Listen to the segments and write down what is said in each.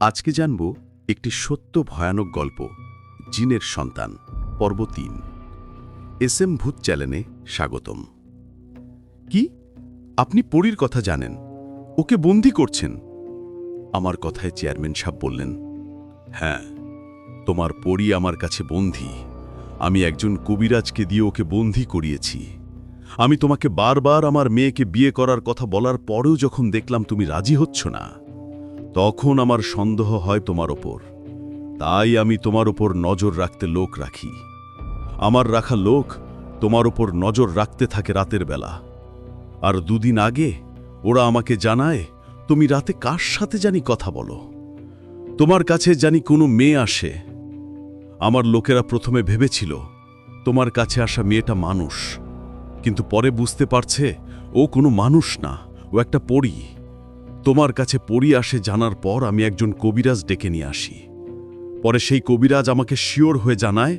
আজকে জানব একটি সত্য ভয়ানক গল্প, জিনের সন্তান, পর্ব তিন। এস এম ভূত চ্যানেলে স্বাগতম। কি? আপনি পরীর কথা জানেন? ওকে বন্দি করছেন? আমার কথায় চেয়ারম্যান সাহেব বললেন হ্যাঁ তোমার পরী আমার কাছে বন্দী। আমি একজন কবিরাজকে দিয়ে ওকে বন্দী করিয়েছি। আমি তোমাকে বারবার আমার মেয়েকে বিয়ে করার কথা বলার পরেও যখন দেখলাম তুমি রাজি হচ্ছ না তখন আমার সন্দেহ হয় তোমার ওপর। তাই আমি তোমার ওপর নজর রাখতে লোক রাখি। আমার রাখা লোক তোমার ওপর নজর রাখতে থাকে রাতের বেলা। আর দুদিন আগে ওরা আমাকে জানায়, তুমি রাতে কার সাথে জানি কথা বলো? তোমার কাছে জানি কোনো মেয়ে আসে। আমার লোকেরা প্রথমে ভেবেছিল, তোমার কাছে আসা মেয়েটা মানুষ। কিন্তু পরে বুঝতে পারছে, ও কোনো মানুষ না, ও একটা পরী। তোমার কাছে পড়ি আসে জানার পর আমি একজন কবিরাজ ডেকে নিয়ে আসি। পরে সেই কবিরাজ আমাকে শিওর হয়ে জানায়,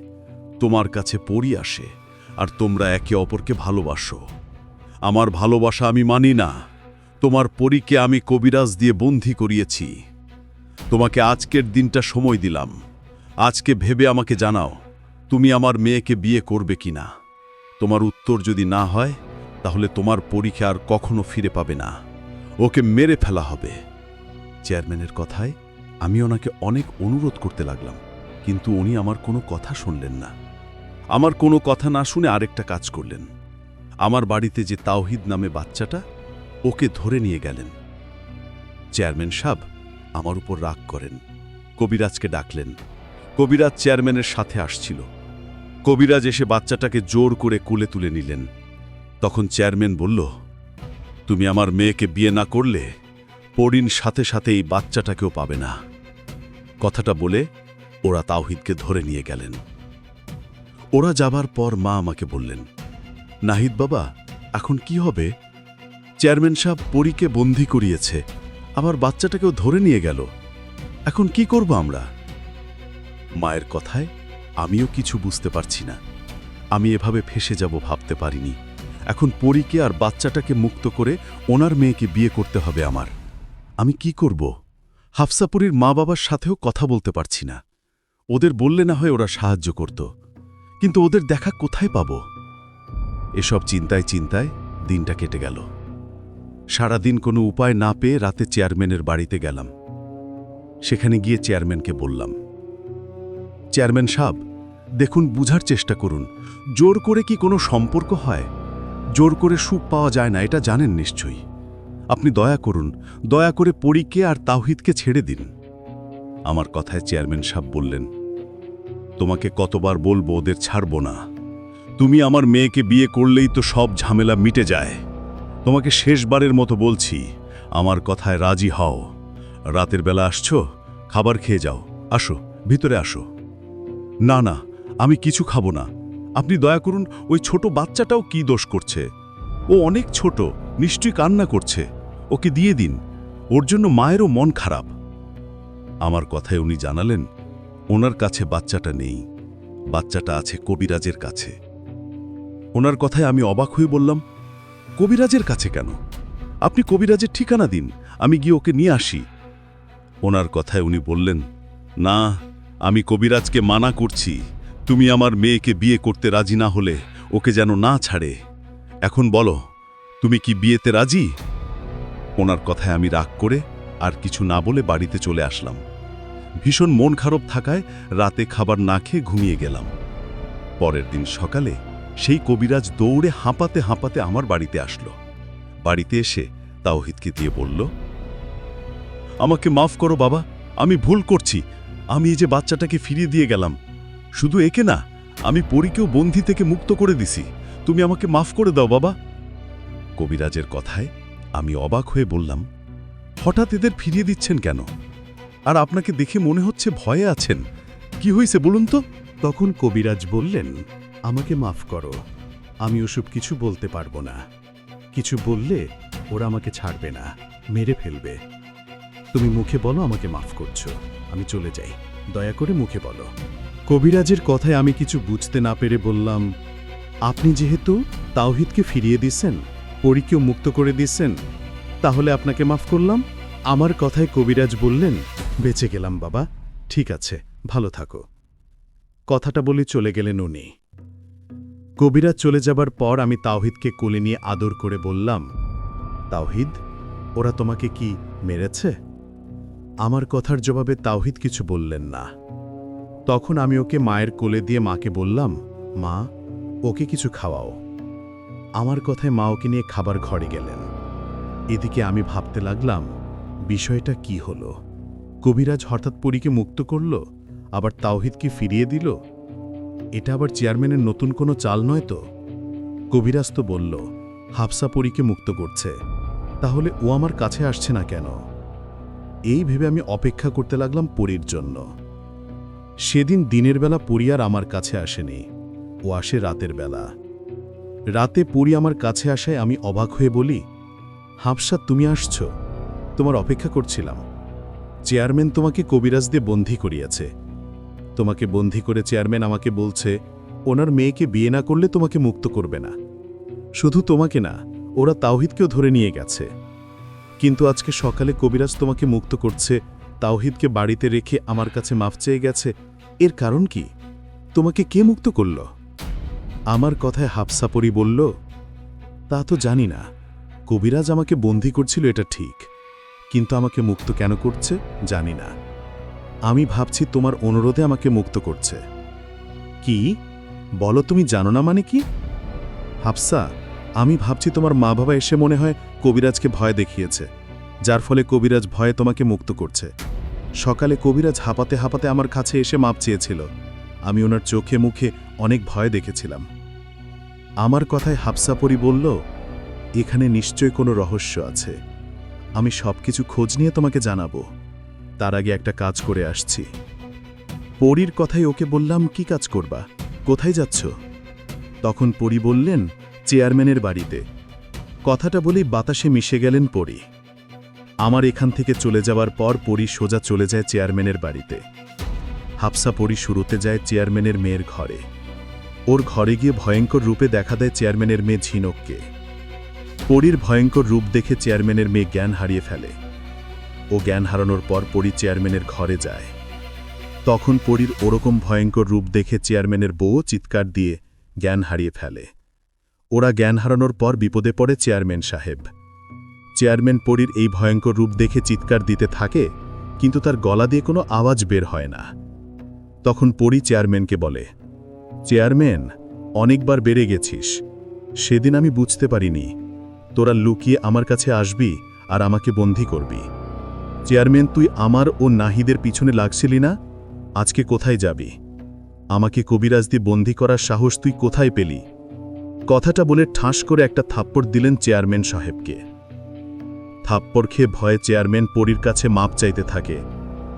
তোমার কাছে পড়ি আসে আর তোমরা একে অপরকে ভালোবাসো। আমার ভালোবাসা আমি মানি না। তোমার পরীকে আমি কবিরাজ দিয়ে বন্দী করিয়েছি। তোমাকে আজকের দিনটা সময় দিলাম। আজকে ভেবে আমাকে জানাও, তুমি আমার মেয়েকে বিয়ে করবে কিনা তোমার উত্তর যদি না হয়, তাহলে তোমার পরীক্ষা আর কখনো ফিরে পাবে না। ওকে মেরে ফেলা হবে। চেয়ারম্যানের কথায় আমি ওনাকে অনেক অনুরোধ করতে লাগলাম, কিন্তু উনি আমার কোনো কথা শুনলেন না। আমার কোনো কথা না শুনে আরেকটা কাজ করলেন। আমার বাড়িতে যে তাওহিদ নামে বাচ্চাটা, ওকে ধরে নিয়ে গেলেন। চেয়ারম্যান সাহেব আমার উপর রাগ করেন। কবিরাজকে ডাকলেন। কবিরাজ চেয়ারম্যানের সাথে আসছিল। কবিরাজ এসে বাচ্চাটাকে জোর করে কুলে তুলে নিলেন। তখন চেয়ারম্যান বলল তুমি আমার মেয়েকে বিয়ে না করলে পরিন সাথে সাথে এই বাচ্চাটাকেও পাবে না। কথাটা বলে ওরা তাওহিদকে ধরে নিয়ে গেলেন। ওরা যাবার পর মা আমাকে বললেন, নাহিদ বাবা, এখন কি হবে? চেয়ারম্যান সাহেব পরীকে বন্দি করিয়েছে, আবার বাচ্চাটাকেও ধরে নিয়ে গেল। এখন কি করব আমরা? মায়ের কথায় আমিও কিছু বুঝতে পারছি না। আমি এভাবে ফেসে যাব ভাবতে পারিনি। এখন পরীকে আর বাচ্চাটাকে মুক্ত করে ওনার মেয়েকে বিয়ে করতে হবে আমার। আমি কি করব? হাফসাপুরীর মা বাবার সাথেও কথা বলতে পারছি না। ওদের বললে না হয় ওরা সাহায্য করত। কিন্তু ওদের দেখা কোথায় পাব? এসব চিন্তায় চিন্তায় দিনটা কেটে গেল। সারাদিন কোনো উপায় না পেয়ে রাতে চেয়ারম্যানের বাড়িতে গেলাম। সেখানে গিয়ে চেয়ারম্যানকে বললাম, চেয়ারম্যান সাহেব, দেখুন, বুঝার চেষ্টা করুন। জোর করে কি কোনো সম্পর্ক হয়? জোর করে সুখ পাওয়া যায় না, এটা জানেন নিশ্চয়ই। আপনি দয়া করুন, দয়া করে পরীকে আর তাওহিদকে ছেড়ে দিন। আমার কথায় চেয়ারম্যান সাহেব বললেন, তোমাকে কতবার বলব ওদের ছাড়ব না। তুমি আমার মেয়েকে বিয়ে করলেই তো সব ঝামেলা মিটে যায়। তোমাকে শেষবারের মতো বলছি, আমার কথায় রাজি হও। রাতের বেলা আসছো, খাবার খেয়ে যাও। আসো, ভিতরে আসো। না না, আমি কিছু খাব না। আপনি দয়া করুন, ওই ছোট বাচ্চাটাও কি দোষ করছে? ও অনেক ছোট, নিশ্চয়ই কান্না করছে। ওকে দিয়ে দিন, ওর জন্য মায়েরও মন খারাপ। আমার কথায় উনি জানালেন, ওনার কাছে বাচ্চাটা নেই, বাচ্চাটা আছে কবিরাজের কাছে। ওনার কথায় আমি অবাক হয়ে বললাম, কবিরাজের কাছে কেন? আপনি কবিরাজের ঠিকানা দিন, আমি গিয়ে ওকে নিয়ে আসি। ওনার কথায় উনি বললেন, না, আমি কবিরাজকে মানা করছি। তুমি আমার মেয়েকে বিয়ে করতে রাজি না হলে ওকে যেন না ছাড়ে। এখন বলো, তুমি কি বিয়েতে রাজি? ওনার কথায় আমি রাগ করে আর কিছু না বলে বাড়িতে চলে আসলাম। ভীষণ মন খারাপ থাকায় রাতে খাবার না খেয়ে ঘুমিয়ে গেলাম। পরের দিন সকালে সেই কবিরাজ দৌড়ে হাঁপাতে হাঁপাতে আমার বাড়িতে আসলো। বাড়িতে এসে তাওহিদকে দিয়ে বলল, আমাকে মাফ করো বাবা, আমি ভুল করছি। আমি এই যে বাচ্চাটাকে ফিরিয়ে দিয়ে গেলাম শুধু একে না, আমি পরীকেও বন্দি থেকে মুক্ত করে দিছি। তুমি আমাকে মাফ করে দাও, বাবা। কবিরাজের কথায় আমি অবাক হয়ে বললাম, হঠাৎ এদের ফিরিয়ে দিচ্ছেন কেন? আর আপনাকে দেখে মনে হচ্ছে ভয়ে আছেন। কি হয়েছে বলুন তো? তখন কবিরাজ বললেন, আমাকে মাফ করো, আমি ওসব কিছু বলতে পারব না। কিছু বললে ওরা আমাকে ছাড়বে না, মেরে ফেলবে। তুমি মুখে বলো আমাকে মাফ করছ, আমি চলে যাই। দয়া করে মুখে বলো। কবিরাজের কথায় আমি কিছু বুঝতে না পেরে বললাম, আপনি যেহেতু তাওহিদকে ফিরিয়ে দিছেন পরীকেও মুক্ত করে দিছেন তাহলে আপনাকে মাফ করলাম। আমার কথায় কবিরাজ বললেন, বেঁচে গেলাম বাবা, ঠিক আছে, ভালো থাকো। কথাটা বলে চলে গেলেন উনি। কবিরাজ চলে যাবার পর আমি তাওহিদকে কোলে নিয়ে আদর করে বললাম, তাওহিদ, ওরা তোমাকে কি মেরেছে? আমার কথার জবাবে তাওহিদ কিছু বললেন না। তখন আমি ওকে মায়ের কোলে দিয়ে মাকে বললাম, মা, ওকে কিছু খাওয়াও। আমার কথায় মা ওকে নিয়ে খাবার ঘরে গেলেন। এদিকে আমি ভাবতে লাগলাম, বিষয়টা কি হলো? কবিরাজ হঠাৎ পরীকে মুক্ত করল, আবার তাওহিদকে ফিরিয়ে দিল? এটা আবার চেয়ারম্যানের নতুন কোনো চাল নয় তো? কবিরাজ তো বলল, হাফসা পরীকে মুক্ত করছে, তাহলে ও আমার কাছে আসছে না কেন? এই ভেবে আমি অপেক্ষা করতে লাগলাম পরীর জন্য। সেদিন দিনের বেলা পরী আর আমার কাছে আসেনি, ও আসে রাতের বেলা। রাতে পরী আমার কাছে আসায় আমি অবাক হয়ে বলি, হাফসা, তুমি আসছ? তোমার অপেক্ষা করছিলাম। চেয়ারম্যান তোমাকে কবিরাজ দিয়ে বন্দি করিয়াছে। তোমাকে বন্দি করে চেয়ারম্যান আমাকে বলছে, ওনার মেয়েকে বিয়ে না করলে তোমাকে মুক্ত করবে না। শুধু তোমাকে না, ওরা তাওহিদকেও ধরে নিয়ে গেছে। কিন্তু আজকে সকালে কবিরাজ তোমাকে মুক্ত করছে, তাওহিদকে বাড়িতে রেখে আমার কাছে মাফ চেয়ে গেছে এর কারণ কি? তোমাকে কে মুক্ত করল? আমার কথায় হাফসাপরি বলল, তা তো জানি না। কবিরাজ আমাকে বন্দি করছিল, এটা ঠিক। কিন্তু আমাকে মুক্ত কেন করছে, জানি না। আমি ভাবছি তোমার অনুরোধে আমাকে মুক্ত করছে। কি? বলো তুমি জানো না মানে কি? হাফসা, আমি ভাবছি তোমার মা বাবা এসে মনে হয় কবিরাজকে ভয় দেখিয়েছে, যার ফলে কবিরাজ ভয়ে তোমাকে মুক্ত করছে। সকালে কবিরাজ হাঁপাতে হাঁপাতে আমার কাছে এসে মাপ চেয়েছিল। আমি ওনার চোখে মুখে অনেক ভয় দেখেছিলাম। আমার কথায় হাফসাপরি বলল, এখানে নিশ্চয় কোনো রহস্য আছে। আমি সবকিছু খোঁজ নিয়ে তোমাকে জানাব। তার আগে একটা কাজ করে আসছি। পরীর কথাই ওকে বললাম, কি কাজ করবা? কোথায় যাচ্ছ? তখন পরী বললেন, চেয়ারম্যানের বাড়িতে। কথাটা বলেই বাতাসে মিশে গেলেন পরী। আমার এখান থেকে চলে যাওয়ার পর পরি সোজা চলে যায় চেয়ারম্যানের বাড়িতে। হাফসা পরি শুরুতে যায় চেয়ারম্যানের মেয়ের ঘরে। ওর ঘরে গিয়ে ভয়ঙ্কর রূপে দেখা দেয় চেয়ারম্যানের মেয়ে ঝিনককে। পরীর ভয়ঙ্কর রূপ দেখে চেয়ারম্যানের মেয়ে জ্ঞান হারিয়ে ফেলে। ও জ্ঞান হারানোর পর পরী চেয়ারম্যানের ঘরে যায়। তখন পরীর ওরকম ভয়ঙ্কর রূপ দেখে চেয়ারম্যানের বউ চিৎকার দিয়ে জ্ঞান হারিয়ে ফেলে। ওরা জ্ঞান হারানোর পর বিপদে পড়ে চেয়ারম্যান সাহেব। চেয়ারম্যান পরীর এই ভয়ঙ্কর রূপ দেখে চিৎকার দিতে থাকে, কিন্তু তার গলা দিয়ে কোনো আওয়াজ বের হয় না। তখন পরী চেয়ারম্যানকে বলে, চেয়ারম্যান, অনেকবার বেড়ে গেছিস। সেদিন আমি বুঝতে পারিনি। তোরা লুকিয়ে আমার কাছে আসবি আর আমাকে বন্দি করবি। চেয়ারম্যান, তুই আমার ও নাহিদের পিছনে লাগছিলি না? আজকে কোথায় যাবি? আমাকে কবিরাজ দিয়ে বন্দি করার সাহস তুই কোথায় পেলি? কথাটা বলে ঠাঁস করে একটা থাপ্পড় দিলেন চেয়ারম্যান সাহেবকে। থাপ্পড় খেয়ে ভয়ে চেয়ারম্যান পরীর কাছে মাপ চাইতে থাকে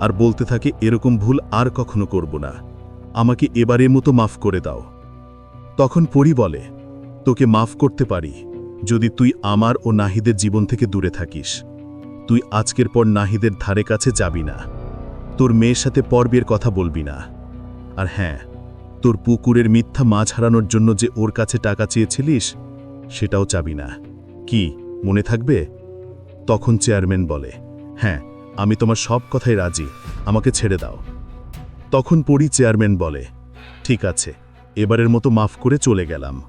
আর বলতে থাকে, এরকম ভুল আর কখনো করব না। আমাকে এবারের মতো মাফ করে দাও। তখন পরি বলে, তোকে মাফ করতে পারি যদি তুই আমার ও নাহিদের জীবন থেকে দূরে থাকিস। তুই আজকের পর নাহিদের ধারে কাছে যাবি না। তোর মেয়ের সাথে পর্বের কথা বলবি না। আর হ্যাঁ তোর পুকুরের মিথ্যা মাছ হারানোর জন্য যে ওর কাছে টাকা চেয়েছিলিস, সেটাও চাবি না। কি, মনে থাকবে? তখন চেয়ারম্যান বলে হ্যাঁ আমি তোমার সব কথাই রাজি, আমাকে ছেড়ে দাও। তখন পড়ি চেয়ারম্যান বলে, ঠিক আছে, এবারের মতো মাফ করে চলে গেলাম।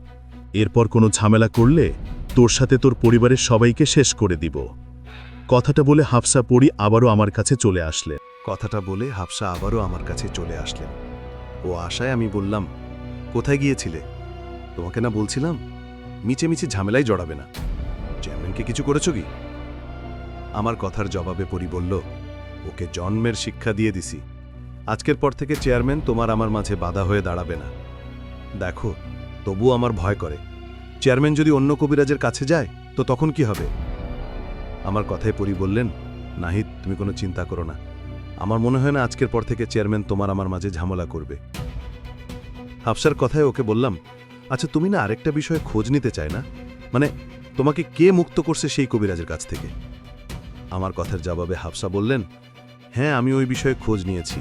এরপর কোনো ঝামেলা করলে তোর সাথে তোর পরিবারের সবাইকে শেষ করে দিব। কথাটা বলে হাফসা পড়ি আবারও আমার কাছে চলে আসলেন। কথাটা বলে হাফসা আবারও আমার কাছে চলে আসলেন। ও আশায় আমি বললাম, কোথায় গিয়েছিলে? তোমাকে না বলছিলাম? মিচে মিচে ঝামেলায় জড়াবে না। চেয়ারম্যানকে কিছু করেছ কি? আমার কথার জবাবে পরি বলল, ওকে জন্মের শিক্ষা দিয়ে দিছি। আজকের পর থেকে চেয়ারম্যান তোমার আমার মাঝে বাধা হয়ে দাঁড়াবে না। দেখো তবু আমার ভয় করে। চেয়ারম্যান যদি অন্য কবিরাজের কাছে যায়, তো তখন কি হবে? আমার কথায় পরি বললেন, নাহিদ, তুমি কোনো চিন্তা করো না। আমার মনে হয় না আজকের পর থেকে চেয়ারম্যান তোমার আমার মাঝে ঝামেলা করবে। হাফসার কথায় ওকে বললাম আচ্ছা তুমি না আরেকটা বিষয়ে খোঁজ নিতে চায় না? মানে তোমাকে কে মুক্ত করছে সেই কবিরাজের কাছ থেকে? আমার কথার জবাবে হাফসা বললেন হ্যাঁ আমি ওই বিষয়ে খোঁজ নিয়েছি।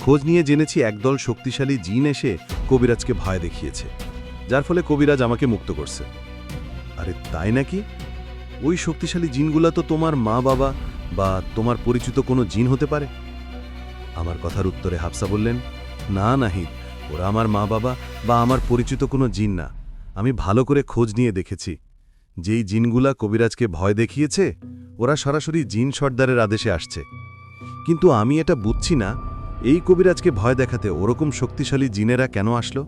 খোঁজ নিয়ে জেনেছি একদল শক্তিশালী জিন এসে কবিরাজকে ভয় দেখিয়েছে, যার ফলে কবিরাজ আমাকে মুক্ত করছে। আরে তাই নাকি? ওই শক্তিশালী জিনগুলা তো তোমার মা বাবা বা তোমার পরিচিত কোনো জিন হতে পারে? আমার কথার উত্তরে হাফসা বললেন, না, নাহিদ, ওরা আমার মা বাবা বা আমার পরিচিত কোনো জিন না। আমি ভালো করে খোঁজ নিয়ে দেখেছি। যেই জিনগুলা কবিরাজকে ভয় দেখিয়েছে ওরা সরাসরি জিন সর্দারের আদেশে আসছে। কিন্তু আমি এটা বুঝছি না, এই কবিরাজকে ভয় দেখাতে ওরকম শক্তিশালী জিনেরা কেন আসলো?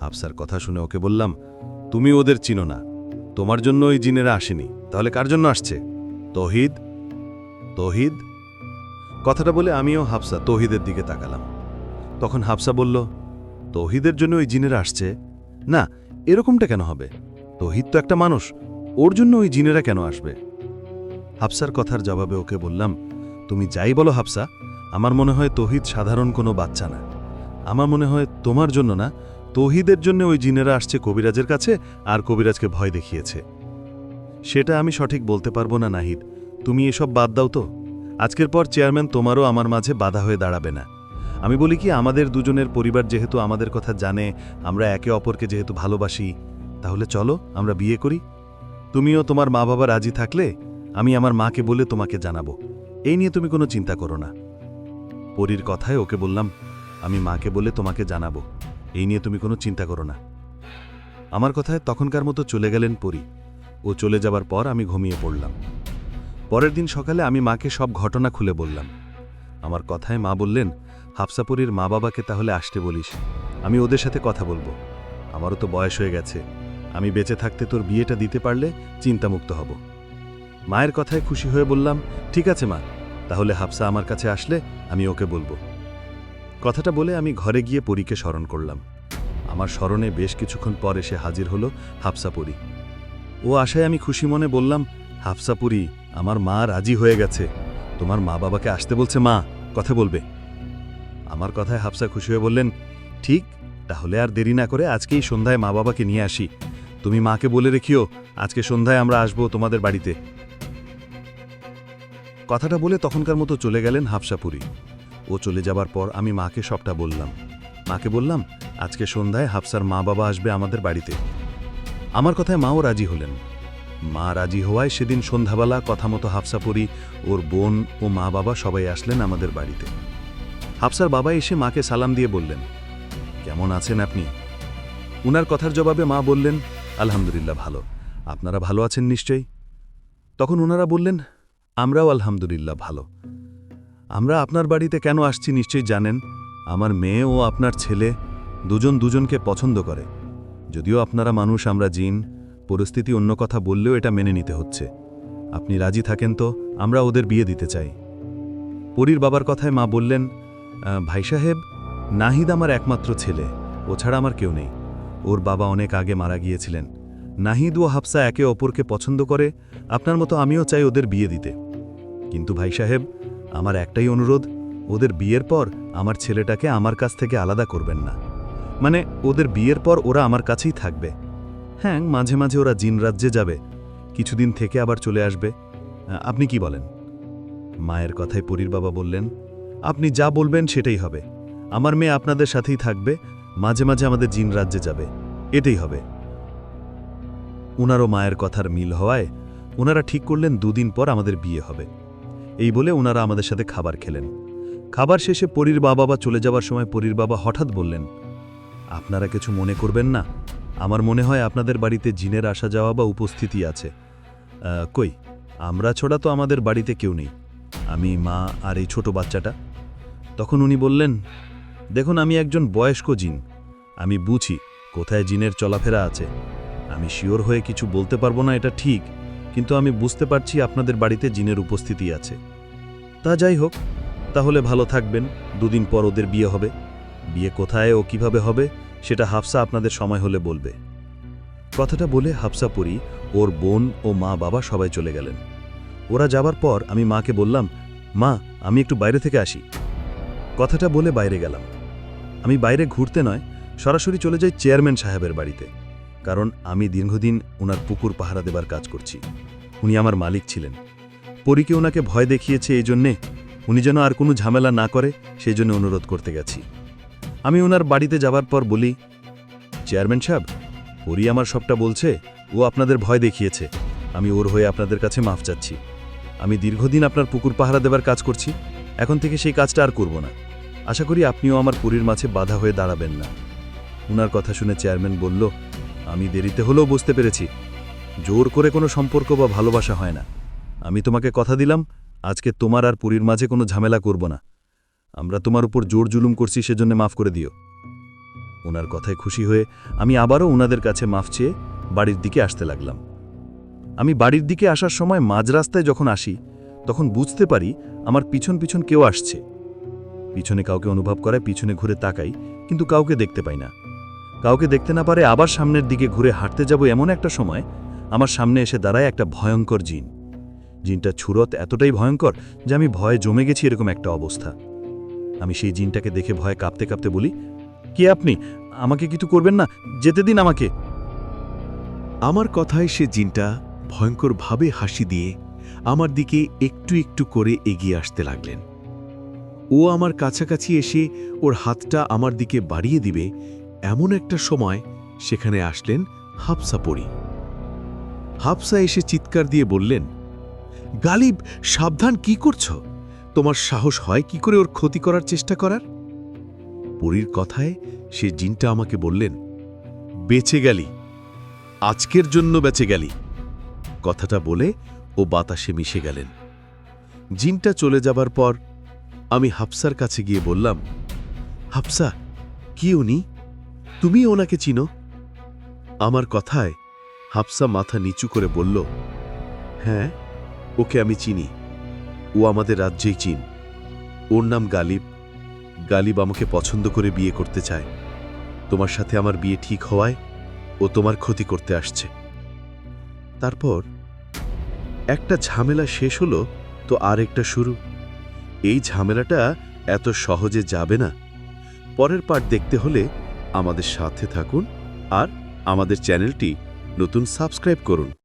হাফসার কথা শুনে ওকে বললাম, তুমি ওদের চিনো না। তোমার জন্য ওই জিনেরা আসেনি। তাহলে কার জন্য আসছে? তহিদ? তহিদ? কথাটা বলে আমিও হাফসা তহিদের দিকে তাকালাম। তখন হাফসা বলল, তহিদের জন্য ওই জিনেরা আসছে? না, এরকমটা কেন হবে? তহিদ তো একটা মানুষ। ওর জন্য ওই জিনেরা কেন আসবে? হাফসার কথার জবাবে ওকে বললাম, তুমি যাই বলো হাফসা, আমার মনে হয় তহিদ সাধারণ কোনো বাচ্চা না। আমার মনে হয় তোমার জন্য না, তহিদের জন্য ওই জিনেরা আসছে কবিরাজের কাছে আর কবিরাজকে ভয় দেখিয়েছে। সেটা আমি সঠিক বলতে পারব না নাহিদ, তুমি এসব বাদ দাও তো। আজকের পর চেয়ারম্যান তোমারও আমার মাঝে বাধা হয়ে দাঁড়াবে না। আমি বলি কি, আমাদের দুজনের পরিবার যেহেতু আমাদের কথা জানে, আমরা একে অপরকে যেহেতু ভালোবাসি, তাহলে চলো আমরা বিয়ে করি। তুমিও তোমার মা বাবা রাজি থাকলে আমি আমার মাকে বলে তোমাকে জানাব। এই নিয়ে তুমি কোনো চিন্তা করো না। পরীর কথায় ওকে বললাম, আমি মাকে বলে তোমাকে জানাব। এই নিয়ে তুমি কোনো চিন্তা করো না। আমার কথায় তখনকার মতো চলে গেলেন পরী। ও চলে যাবার পর আমি ঘুমিয়ে পড়লাম। পরের দিন সকালে আমি মাকে সব ঘটনা খুলে বললাম। আমার কথায় মা বললেন হাফসাপুরীর মা বাবাকে তাহলে আসতে বলিস। আমি ওদের সাথে কথা বলব। আমারও তো বয়স হয়ে গেছে। আমি বেঁচে থাকতে তোর বিয়েটা দিতে পারলে চিন্তামুক্ত হব। মায়ের কথায় খুশি হয়ে বললাম, ঠিক আছে মা, তাহলে হাফসা আমার কাছে আসলে আমি ওকে বলব। কথাটা বলে আমি ঘরে গিয়ে পরীকে স্মরণ করলাম। আমার স্মরণে বেশ কিছুক্ষণ পর এসে হাজির হলো হাফসাপুরি ও আশায় আমি খুশি মনে বললাম, হাফসা হাফসাপুরি আমার মা রাজি হয়ে গেছে। তোমার মা বাবাকে আসতে বলছে, মা, কথা বলবে। আমার কথায় হাফসা খুশি হয়ে বললেন, ঠিক, তাহলে আর দেরি না করে আজকেই সন্ধ্যায় মা বাবাকে নিয়ে আসি। তুমি মাকে বলে রেখিও, আজকে সন্ধ্যায় আমরা আসব তোমাদের বাড়িতে। কথাটা বলে তখনকার মতো চলে গেলেন হাফসাপুরি। ও চলে যাবার পর আমি মাকে সবটা বললাম। মাকে বললাম, আজকে সন্ধ্যায় হাফসার মা বাবা আসবে আমাদের বাড়িতে। আমার কথায় মাও রাজি হলেন। মা রাজি হওয়ায় সেদিন সন্ধ্যাবেলা কথা মতো হাফসাপুরি, ওর বোন ও মা বাবা সবাই আসলেন আমাদের বাড়িতে। হাফসার বাবা এসে মাকে সালাম দিয়ে বললেন, কেমন আছেন আপনি? উনার কথার জবাবে মা বললেন, আলহামদুলিল্লাহ ভালো। আপনারা ভালো আছেন নিশ্চয়ই? তখন ওনারা বললেন আমরাও আলহামদুলিল্লাহ ভালো। আমরা আপনার বাড়িতে কেন আসছি নিশ্চয়ই জানেন, আমার মেয়ে ও আপনার ছেলে দুজন দুজনকে পছন্দ করে। যদিও আপনারা মানুষ, আমরা জিন, পরিস্থিতি অন্য কথা বললেও এটা মেনে নিতে হচ্ছে। আপনি রাজি থাকেন তো, আমরা ওদের বিয়ে দিতে চাই। পরীর বাবার কথায় মা বললেন ভাই সাহেব, নাহিদ আমার একমাত্র ছেলে, ও ছাড়া আমার কেউ নেই। ওর বাবা অনেক আগে মারা গিয়েছিলেন। নাহিদ ও হাফসা একে অপরকে পছন্দ করে, আপনার মতো আমিও চাই ওদের বিয়ে দিতে। কিন্তু ভাই সাহেব, আমার একটাই অনুরোধ, ওদের বিয়ের পর আমার ছেলেটাকে আমার কাছ থেকে আলাদা করবেন না। মানে ওদের বিয়ের পর ওরা আমার কাছেই থাকবে। হ্যাঁ মাঝে মাঝে ওরা জিন রাজ্যে যাবে, কিছুদিন থেকে আবার চলে আসবে। আপনি কি বলেন? মায়ের কথায় পরীর বাবা বললেন, আপনি যা বলবেন সেটাই হবে। আমার মেয়ে আপনাদের সাথেই থাকবে, মাঝে মাঝে আমাদের জিন রাজ্যে যাবে। এটাই হবে। উনারও মায়ের কথার মিল হওয়ায় ওনারা ঠিক করলেন দুদিন পর আমাদের বিয়ে হবে। এই বলে ওনারা আমাদের সাথে খাবার খেলেন। খাবার শেষে পরীর বাবা বা চলে যাওয়ার সময় পরীর বাবা হঠাৎ বললেন, আপনারা কিছু মনে করবেন না। আমার মনে হয় আপনাদের বাড়িতে জিনের আসা যাওয়া বা উপস্থিতি আছে। কই, আমরা ছড়া তো আমাদের বাড়িতে কেউ নেই। আমি মা আর এই ছোট বাচ্চাটা। তখন উনি বললেন, দেখুন, আমি একজন বয়স্ক জিন। আমি বুঝি কোথায় জিনের চলাফেরা আছে। আমি শিওর হয়ে কিছু বলতে পারব না, এটা ঠিক, কিন্তু আমি বুঝতে পারছি আপনাদের বাড়িতে জিনের উপস্থিতি আছে। তা যাই হোক, তাহলে ভালো থাকবেন, দুদিন পর ওদের বিয়ে হবে। বিয়ে কোথায় ও কীভাবে হবে, সেটা হাফসা আপনাদের সময় হলে বলবে। কথাটা বলে হাফসা পরি, ওর বোন ও মা বাবা সবাই চলে গেলেন। ওরা যাবার পর আমি মাকে বললাম, মা, আমি একটু বাইরে থেকে আসি। কথাটা বলে বাইরে গেলাম। আমি বাইরে ঘুরতে নয়, সরাসরি চলে যাই চেয়ারম্যান সাহেবের বাড়িতে। কারণ আমি দীর্ঘদিন ওনার পুকুর পাহারা দেবার কাজ করছি। উনি আমার মালিক ছিলেন। পরীকে ওনাকে ভয় দেখিয়েছে এই জন্যে উনি যেন আর কোনো ঝামেলা না করে, সেই জন্য অনুরোধ করতে গেছি। আমি ওনার বাড়িতে যাবার পর বলি, চেয়ারম্যান সাহেব, পরি আমার সবটা বলছে, ও আপনাদের ভয় দেখিয়েছে। আমি ওর হয়ে আপনাদের কাছে মাফ চাচ্ছি। আমি দীর্ঘদিন আপনার পুকুর পাহারা দেবার কাজ করছি, এখন থেকে সেই কাজটা আর করব না। আশা করি আপনিও আমার পুরীর মাঝে বাধা হয়ে দাঁড়াবেন না। উনার কথা শুনে চেয়ারম্যান বলল আমি দেরিতে হলেও বুঝতে পেরেছি। জোর করে কোনো সম্পর্ক বা ভালোবাসা হয় না। আমি তোমাকে কথা দিলাম, আজকে তোমার আর পুরীর মাঝে কোনো ঝামেলা করব না। আমরা তোমার উপর জোর জুলুম করছি, সেজন্য মাফ করে দিও। ওনার কথায় খুশি হয়ে আমি আবারও ওনাদের কাছে মাফ চেয়ে বাড়ির দিকে আসতে লাগলাম। আমি বাড়ির দিকে আসার সময় মাঝ রাস্তায় যখন আসি, তখন বুঝতে পারি আমার পিছন পিছন কেউ আসছে। পিছনে কাউকে অনুভব করায় পিছনে ঘুরে তাকাই, কিন্তু কাউকে দেখতে পাই না। কাউকে দেখতে না পারে আবার সামনের দিকে ঘুরে হাঁটতে যাব এমন একটা সময় আমার সামনে এসে দাঁড়ায় একটা ভয়ঙ্কর জিন। জিনটা ছুরত এতটাই ভয়ঙ্কর যে আমি ভয়ে জমে গেছি এরকম একটা অবস্থা। আমি সেই জিনটাকে দেখে ভয়ে কাঁপতে কাঁপতে বলি, কে আপনি? আমাকে কিছু করবেন না? যেতে দিন আমাকে। আমার কথায় সে জিনটা ভয়ঙ্করভাবে হাসি দিয়ে আমার দিকে একটু একটু করে এগিয়ে আসতে লাগলেন। ও আমার কাছাকাছি এসে ওর হাতটা আমার দিকে বাড়িয়ে দিবে এমন একটা সময় সেখানে আসলেন হাফসা পরি। হাফসা এসে চিৎকার দিয়ে বললেন, গালিব, সাবধান কি করছ? তোমার সাহস হয় কি করে ওর ক্ষতি করার চেষ্টা করার? পরীর কথায় সে জিনটা আমাকে বললেন, বেঁচে গেলি, আজকের জন্য বেঁচে গেলি। কথাটা বলে ও বাতাসে মিশে গেলেন। জিনটা চলে যাবার পর আমি হাফসার কাছে গিয়ে বললাম, হাফসা, কি উনি? তুমি ওনাকে চিনো? আমার কথায় হাফসা মাথা নিচু করে বলল হ্যাঁ ওকে আমি চিনি। ও আমাদের রাজ্যেই চিন। ওর নাম গালিব। গালিব আমাকে পছন্দ করে বিয়ে করতে চায়। তোমার সাথে আমার বিয়ে ঠিক হওয়ায় ও তোমার ক্ষতি করতে আসছে। তারপর একটা ঝামেলা শেষ হলো তো আর একটা শুরু। এই ঝামেলাটা এত সহজে যাবে না। পরের পার্ট দেখতে হলে আমাদের সাথে থাকুন আর আমাদের চ্যানেলটি নতুন সাবস্ক্রাইব করুন।